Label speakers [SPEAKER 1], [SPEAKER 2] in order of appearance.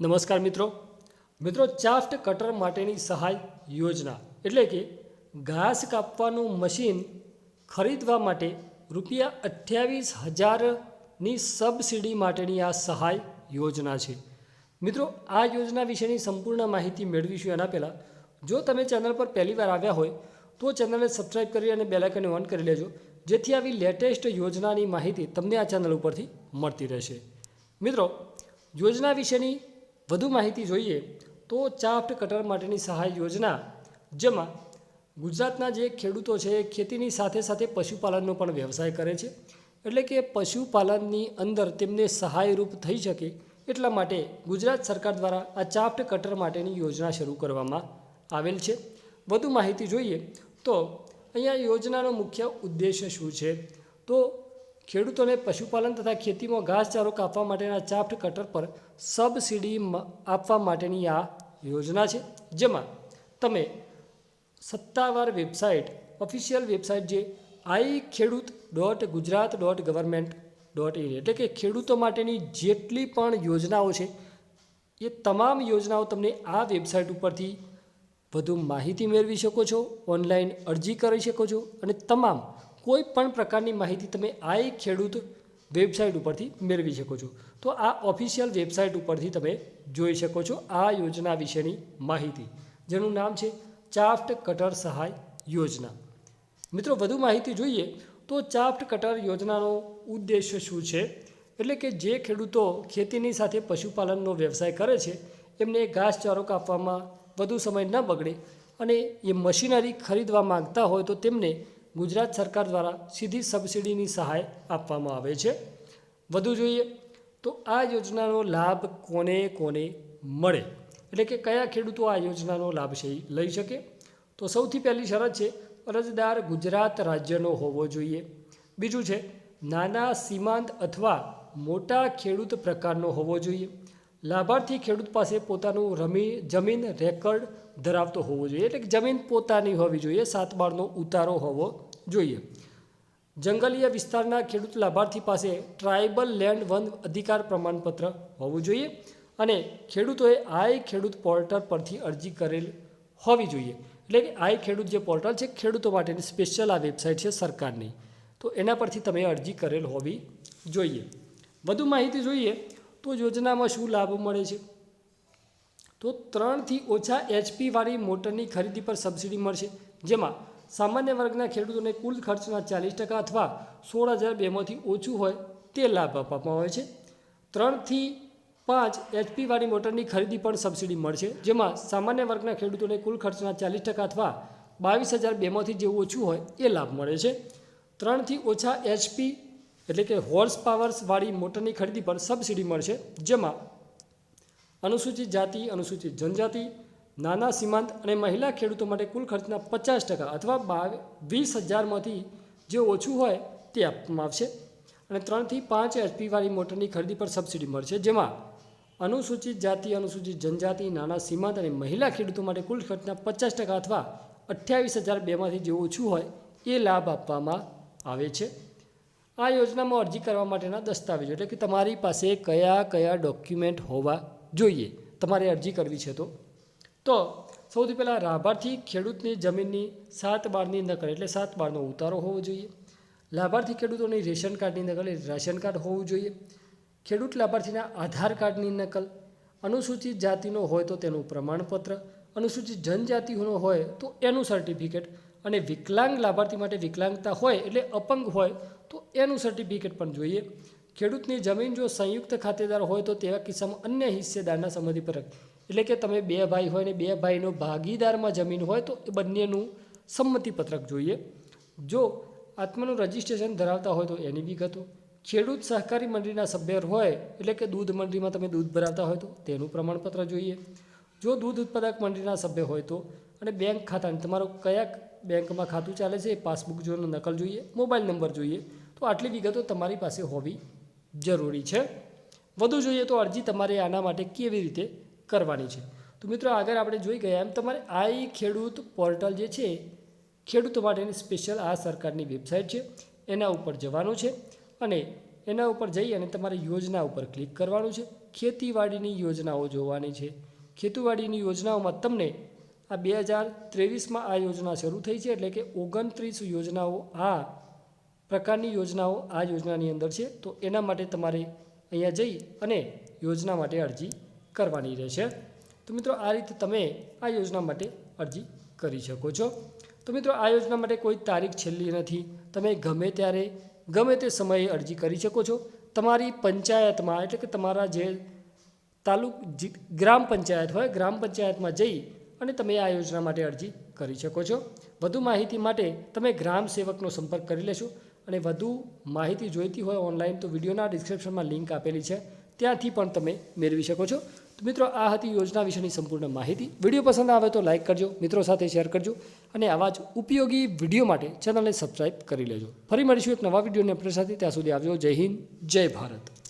[SPEAKER 1] નમસ્કાર મિત્રો. મિત્રો, ચાફ્ટ કટર માટેની સહાય યોજના એટલે કે ઘાસ કાપવાનું મશીન ખરીદવા માટે રૂપિયા અઠ્યાવીસ હજારની સબસિડી માટેની આ સહાય યોજના છે. મિત્રો, આ યોજના વિશેની સંપૂર્ણ માહિતી મેળવીશું. એના પહેલાં, જો તમે ચેનલ પર પહેલીવાર આવ્યા હોય, તો ચેનલને સબસ્ક્રાઈબ કરી અને બેલાઇકનને ઓન કરી લેજો, જેથી આવી લેટેસ્ટ યોજનાની માહિતી તમને આ ચેનલ ઉપરથી મળતી રહેશે. મિત્રો, યોજના વિશેની વધુ માહિતી જોઈએ તો ચાફ્ટ કટર માટેની સહાય યોજના, જેમાં ગુજરાતના જે ખેડૂતો છે, ખેતીની સાથે સાથે પશુપાલનનો પણ વ્યવસાય કરે છે. એટલે કે પશુપાલનની અંદર તેમને સહાયરૂપ થઈ શકે એટલા માટે ગુજરાત સરકાર દ્વારા આ ચાફ્ટ કટર માટેની યોજના શરૂ કરવામાં આવેલ છે. વધુ માહિતી જોઈએ તો અહીંયા યોજનાનો મુખ્ય ઉદ્દેશ્ય શું છે? તો ખેડૂતોને પશુપાલન તથા ખેતીમાં ઘાસચારો કાપવા માટેના ચાફ્ટ કટર પર સબસિડી આપવા માટેની આ યોજના છે. જેમાં તમે સત્તાવાર વેબસાઇટ, ઓફિશિયલ વેબસાઇટ જે I Khedut dot Gujarat dot government dot in એટલે કે ખેડૂતો માટેની જેટલી પણ યોજનાઓ છે, એ તમામ યોજનાઓ તમને આ વેબસાઇટ ઉપરથી વધુ માહિતી મેળવી શકો છો, ઓનલાઈન અરજી કરી શકો છો અને તમામ કોઈ પણ પ્રકારની માહિતી તમે આઈ ખેડૂત વેબસાઇટ ઉપરથી મેળવી શકો છો. તો આ ઓફિશિયલ વેબસાઇટ ઉપરથી તમે જોઈ શકો છો આ યોજના વિશેની માહિતી, જેનું નામ છે ચાફ્ટ કટર સહાય યોજના. મિત્રો, વધુ માહિતી જોઈએ તો ચાફ્ટ કટર યોજનાનો ઉદ્દેશ્ય શું છે? એટલે કે જે ખેડૂતો ખેતીની સાથે પશુપાલનનો વ્યવસાય કરે છે, એમને ઘાસચારો કાપવામાં વધુ સમય ન બગડે અને એ મશીનરી ખરીદવા માંગતા હોય તો તેમને ગુજરાત સરકાર દ્વારા સીધી સબસિડીની સહાય આપવામાં આવે છે. વધુ જોઈએ તો આ યોજનાનો લાભ કોને કોને મળે? એટલે કે કયા ખેડૂતો આ યોજનાનો લાભ છે લઈ શકે? તો સૌથી પહેલી શરત છે, અરજદાર ગુજરાત રાજ્યનો હોવો જોઈએ. બીજું છે, નાના, સીમાંત અથવા મોટા ખેડૂત પ્રકારનો હોવો જોઈએ. લાભાર્થી ખેડૂત પાસે પોતાનું રમી, જમીન રેકર્ડ ધરાવતો હોવો જોઈએ. એટલે કે જમીન પોતાની હોવી જોઈએ, સાત બારનો ઉતારો હોવો જોઈએ. જંગલીય વિસ્તારના ખેડૂત લાભાર્થી પાસે ટ્રાઇબલ લેન્ડ વન અધિકાર પ્રમાણપત્ર હોવું જોઈએ અને ખેડૂતોએ આઈ ખેડૂત પોર્ટલ પરથી અરજી કરેલ હોવી જોઈએ. એટલે કે આઈ ખેડૂત જે પોર્ટલ છે, ખેડૂતો માટેની સ્પેશિયલ આ વેબસાઇટ છે સરકારની. તો એના પરથી તમે અરજી કરેલ હોવી જોઈએ. વધુ માહિતી જોઈએ તો યોજનામાં શું લાભ મળે છે? તો ત્રણથી ઓછા એચપીવાળી મોટરની ખરીદી પર સબસિડી મળશે. જેમાં સામાન્ય વર્ગના ખેડૂતોને કુલ ખર્ચના ચાલીસ ટકા અથવા સોળ હજાર બેમાંથી ઓછું હોય તે લાભ આપવામાં આવે છે. ત્રણથી પાંચ એચપીવાળી મોટરની ખરીદી પણ સબસિડી મળશે, જેમાં સામાન્ય વર્ગના ખેડૂતોને કુલ ખર્ચના ચાલીસ ટકા અથવા બાવીસ હજાર બેમાંથી જે ઓછું હોય એ લાભ મળે છે. ત્રણથી ઓછા એચપી એટલે કે હોર્સ પાવર્સવાળી મોટરની ખરીદી પર સબસિડી મળશે, જેમાં અનુસૂચિત જાતિ, અનુસૂચિત જનજાતિ, નાના, સીમાંત અને મહિલા ખેડૂતો માટે કુલ ખર્ચના પચાસ ટકા અથવા વીસ હજારમાંથી જે ઓછું હોય તે આપવામાં આવશે. અને ત્રણથી પાંચ એચપીવાળી મોટરની ખરીદી પર સબસિડી મળશે, જેમાં અનુસૂચિત જાતિ, અનુસૂચિત જનજાતિ, નાના, સીમાંત અને મહિલા ખેડૂતો માટે કુલ ખર્ચના પચાસ ટકા અથવા અઠ્યાવીસ હજાર બેમાંથી જે ઓછું હોય એ લાભ આપવામાં આવે છે. આ યોજનામાં અરજી કરવા માટેના દસ્તાવેજો એટલે કે તમારી પાસે કયા કયા ડોક્યુમેન્ટ હોવા જોઈએ. તમારે અરજી કરવી છે તો. તો સૌથી પહેલાં લાભાર્થી ખેડૂતની જમીનની સાત બારની નકલ એટલે સાત બારનો ઉતારો હોવો જોઈએ. લાભાર્થી ખેડૂતોની રેશન કાર્ડની નકલ એટલે રાશન કાર્ડ હોવું જોઈએ. ખેડૂત લાભાર્થીના આધાર કાર્ડની નકલ, અનુસૂચિત જાતિનો હોય તો તેનું પ્રમાણપત્ર, અનુસૂચિત જનજાતિનો હોય તો એનું સર્ટિફિકેટ અને વિકલાંગ લાભાર્થી માટે વિકલાંગતા હોય એટલે અપંગ હોય, તો એનું સર્ટિફિકેટ પણ જોઈએ. ખેડૂતની જમીન જો સંયુક્ત ખાતેદાર હોય તો તેવા કિસ્સામાં અન્ય હિસ્સેદારના સંમતિપત્રક એટલે કે તમે બે ભાઈ હોય ને બે ભાઈનો ભાગીદારમાં જમીન હોય તો એ બંનેનું સંમતિપત્રક જોઈએ. જો આત્માનું રજિસ્ટ્રેશન ધરાવતા હોય તો એની વિગતો ખેડૂત સહકારી મંડળીના સભ્ય હોય એટલે કે દૂધ મંડળીમાં તમે દૂધ ભરાવતા હોય તો તેનું પ્રમાણપત્ર જોઈએ. જો દૂધ ઉત્પાદક મંડળીના સભ્ય હોય તો અને બેંક ખાતાની તમારો કયા બેંકમાં ખાતું ચાલે છે, પાસબુક જોઈને નકલ જોઈએ, મોબાઈલ નંબર જોઈએ, તો આટલી વિગતો તમારી પાસે હોવી જરૂરી છે. વધુ જોઈએ તો અરજી તમારે આના માટે કેવી રીતે કરવાની છે. તો મિત્રો, આગળ આપણે જોઈ ગયા એમ, તમારે આઈ ખેડૂત પોર્ટલ જે છે, ખેડૂતો માટેની સ્પેશિયલ આ સરકારની વેબસાઇટ છે. એના ઉપર જવાનું છે અને એના ઉપર જઈ અને તમારે યોજના ઉપર ક્લિક કરવાનું છે. ખેતીવાડીની યોજનાઓ જોવાની છે. ખેતીવાડીની યોજનાઓમાં તમને આ બે હજાર ત્રેવીસમાં આ યોજના શરૂ થઈ છે એટલે કે ઓગણત્રીસ યોજનાઓ આ પ્રકારની યોજનાઓ આ યોજનાની અંદર છે. તો એના માટે તમારે અહીંયા જઈ અને યોજના માટે અરજી કરવાની રહેશે. તો મિત્રો આ રીતે તમે આ યોજના માટે અરજી કરી શકો છો. તો મિત્રો આ યોજના માટે કોઈ તારીખ છેલ્લી નથી. તમે ગમે ત્યારે, ગમે તે સમયે અરજી કરી શકો છો. તમારી પંચાયતમાં, એટલે કે તમારા જે તાલુક, જી- ગ્રામ પંચાયત હોય, ગ્રામ પંચાયતમાં જઈ અને તમે આ યોજના માટે અરજી કરી શકો છો. વધુ માહિતી માટે તમે ગ્રામ સેવકનો સંપર્ક કરી લેશો અને વધુ માહિતી જોઈતી હોય ઓનલાઈન તો વિડીયોના ડિસ્ક્રિપ્શનમાં લિંક આપેલી છે. ત્યાંથી પણ તમે મેળવી શકો છો. તો મિત્રો, આ હતી યોજના વિશેની સંપૂર્ણ માહિતી. વીડિયો પસંદ આવે તો લાઇક કરજો, મિત્રો સાથે શેર કરજો અને આવા જ ઉપયોગી વીડિયો માટે ચેનલને સબસ્ક્રાઈબ કરી લેજો. ફરી મળીશું એક નવા વિડીયોને અપડેટ સાથે. ત્યાં સુધી આવજો. જય હિન્દ, જય ભારત.